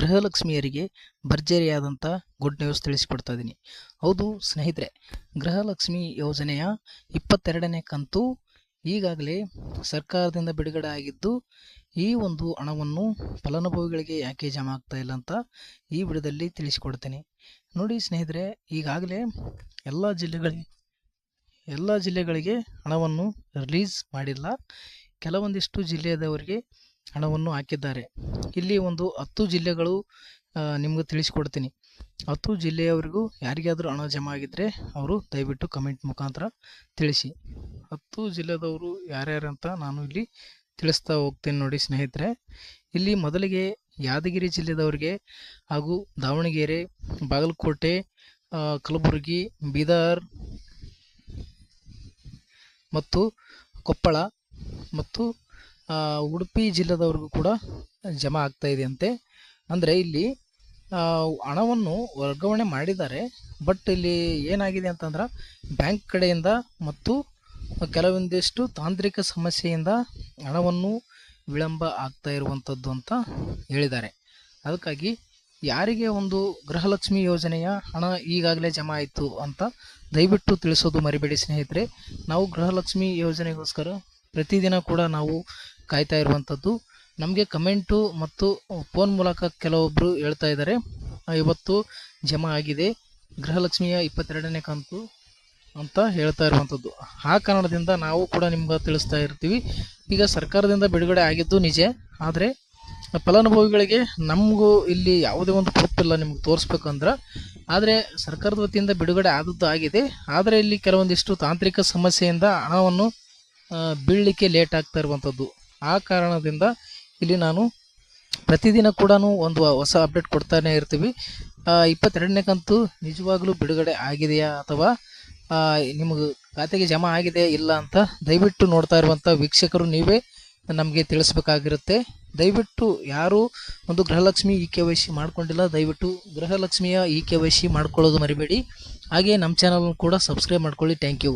ಗೃಹಲಕ್ಷ್ಮಿಯರಿಗೆ ಭರ್ಜರಿಯಾದಂಥ good news ತಿಳಿಸಿಕೊಡ್ತಾ ಇದ್ದೀನಿ. ಹೌದು ಸ್ನೇಹಿತರೆ, ಗೃಹಲಕ್ಷ್ಮಿ ಯೋಜನೆಯ ಇಪ್ಪತ್ತೆರಡನೇ ಕಂತು ಈಗಾಗಲೇ ಸರ್ಕಾರದಿಂದ ಬಿಡುಗಡೆ ಆಗಿದ್ದು, ಈ ಒಂದು ಹಣವನ್ನು ಫಲಾನುಭವಿಗಳಿಗೆ ಯಾಕೆ ಜಮಾ ಆಗ್ತಾ ಇಲ್ಲ ಅಂತ ಈ ವಿಡಿಯೋದಲ್ಲಿ ತಿಳಿಸಿಕೊಡ್ತೀನಿ. ನೋಡಿ ಸ್ನೇಹಿತರೆ, ಈಗಾಗಲೇ ಎಲ್ಲ ಜಿಲ್ಲೆಗಳಿಗೆ ಎಲ್ಲ ಜಿಲ್ಲೆಗಳಿಗೆ ಹಣವನ್ನು ರಿಲೀಸ್ ಮಾಡಿಲ್ಲ. ಕೆಲವೊಂದಿಷ್ಟು ಜಿಲ್ಲೆಯದವರಿಗೆ ಹಣವನ್ನು ಹಾಕಿದ್ದಾರೆ. ಇಲ್ಲಿ ಒಂದು ಹತ್ತು ಜಿಲ್ಲೆಗಳು ನಿಮಗೆ ತಿಳಿಸ್ಕೊಡ್ತೀನಿ. ಹತ್ತು ಜಿಲ್ಲೆಯವರಿಗೂ ಯಾರಿಗಾದರೂ ಹಣ ಜಮಾ ಆಗಿದ್ದರೆ ಅವರು ದಯವಿಟ್ಟು ಕಮೆಂಟ್ ಮುಖಾಂತರ ತಿಳಿಸಿ. ಹತ್ತು ಜಿಲ್ಲೆದವರು ಯಾರ್ಯಾರು ಅಂತ ನಾನು ಇಲ್ಲಿ ತಿಳಿಸ್ತಾ ಹೋಗ್ತೇನೆ ನೋಡಿ ಸ್ನೇಹಿತರೆ. ಇಲ್ಲಿ ಮೊದಲಿಗೆ ಯಾದಗಿರಿ ಜಿಲ್ಲೆದವರಿಗೆ ಹಾಗೂ ದಾವಣಗೆರೆ, ಬಾಗಲಕೋಟೆ ಕಲಬುರಗಿ, ಬೀದರ್ ಮತ್ತು ಕೊಪ್ಪಳ ಮತ್ತು ಉಡುಪಿ ಜಿಲ್ಲೆದವ್ರಿಗೂ ಕೂಡ ಜಮಾ ಆಗ್ತಾ ಇದೆ ಅಂತೆ ಅಂದರೆ ಇಲ್ಲಿ ಹಣವನ್ನು ವರ್ಗಾವಣೆ ಮಾಡಿದ್ದಾರೆ. ಬಟ್ ಇಲ್ಲಿ ಏನಾಗಿದೆ ಅಂತಂದ್ರೆ, ಬ್ಯಾಂಕ್ ಕಡೆಯಿಂದ ಮತ್ತು ಕೆಲವೊಂದಿಷ್ಟು ತಾಂತ್ರಿಕ ಸಮಸ್ಯೆಯಿಂದ ಹಣವನ್ನು ವಿಳಂಬ ಆಗ್ತಾ ಇರುವಂಥದ್ದು ಅಂತ ಹೇಳಿದ್ದಾರೆ. ಅದಕ್ಕಾಗಿ ಯಾರಿಗೆ ಒಂದು ಗೃಹಲಕ್ಷ್ಮಿ ಯೋಜನೆಯ ಹಣ ಈಗಾಗಲೇ ಜಮಾ ಆಯಿತು ಅಂತ ದಯವಿಟ್ಟು ತಿಳಿಸೋದು ಮರಿಬೇಡಿ ಸ್ನೇಹಿತರೆ. ನಾವು ಗೃಹಲಕ್ಷ್ಮಿ ಯೋಜನೆಗೋಸ್ಕರ ಪ್ರತಿದಿನ ಕೂಡ ನಾವು ಕಾಯ್ತಾ ಇರುವಂಥದ್ದು ನಮಗೆ ಕಮೆಂಟು ಮತ್ತು ಫೋನ್ ಮೂಲಕ ಕೆಲವೊಬ್ಬರು ಹೇಳ್ತಾ ಇದ್ದಾರೆ. ಇವತ್ತು ಜಮಾ ಆಗಿದೆ. ಗೃಹಲಕ್ಷ್ಮಿಯ ಇಪ್ಪತ್ತೆರಡನೇ ಕಂತು ಅಂತ ಹೇಳ್ತಾ ಇರುವಂಥದ್ದು ಆ ಕಾರಣದಿಂದ ನಾವು ಕೂಡ ನಿಮ್ಗೆ ತಿಳಿಸ್ತಾ ಇರ್ತೀವಿ. ಈಗ ಸರ್ಕಾರದಿಂದ ಬಿಡುಗಡೆ ಆಗಿದ್ದು ನಿಜ. ಆದರೆ ಫಲಾನುಭವಿಗಳಿಗೆ ನಮಗೂ ಇಲ್ಲಿ ಯಾವುದೇ ಒಂದು ಪ್ರೂಫ್ ಇಲ್ಲ ನಿಮ್ಗೆ ತೋರಿಸ್ಬೇಕಂದ್ರೆ. ಆದರೆ ಸರ್ಕಾರದ ವತಿಯಿಂದ ಬಿಡುಗಡೆ ಆದದ್ದು ಆಗಿದೆ ಆದರೆ ಇಲ್ಲಿ ಕೆಲವೊಂದಿಷ್ಟು ತಾಂತ್ರಿಕ ಸಮಸ್ಯೆಯಿಂದ ಹಣವನ್ನು ಬೀಳಲಿಕ್ಕೆ ಲೇಟ್ ಆಗ್ತಾ ಇರುವಂಥದ್ದು. ಆ ಕಾರಣದಿಂದ ಇಲ್ಲಿ ನಾನು ಪ್ರತಿದಿನ ಕೂಡ ಒಂದು ಹೊಸ ಅಪ್ಡೇಟ್ ಕೊಡ್ತಾನೆ ಇರ್ತೀವಿ. ಇಪ್ಪತ್ತೆರಡನೇ ಕಂತು ನಿಜವಾಗ್ಲೂ ಬಿಡುಗಡೆ ಆಗಿದೆಯಾ ಅಥವಾ ನಿಮಗೆ ಖಾತೆಗೆ ಜಮಾ ಆಗಿದೆ ಇಲ್ಲ ಅಂತ ದಯವಿಟ್ಟು ನೋಡ್ತಾ ಇರುವಂಥ ವೀಕ್ಷಕರು ನೀವೇ ನಮಗೆ ತಿಳಿಸ್ಬೇಕಾಗಿರುತ್ತೆ. ದಯವಿಟ್ಟು ಯಾರು ಒಂದು Gruha Lakshmi E K Y C ಮಾಡ್ಕೊಂಡಿಲ್ಲ, ದಯವಿಟ್ಟು ಗೃಹಲಕ್ಷ್ಮಿಯ ಇ ಕೆ ವೈ ಸಿ ಮಾಡ್ಕೊಳ್ಳೋದು ಮರಿಬೇಡಿ. ಹಾಗೆ ನಮ್ಮ ಚಾನಲ್ ಕೂಡ ಸಬ್ಸ್ಕ್ರೈಬ್ ಮಾಡ್ಕೊಳ್ಳಿ. Thank you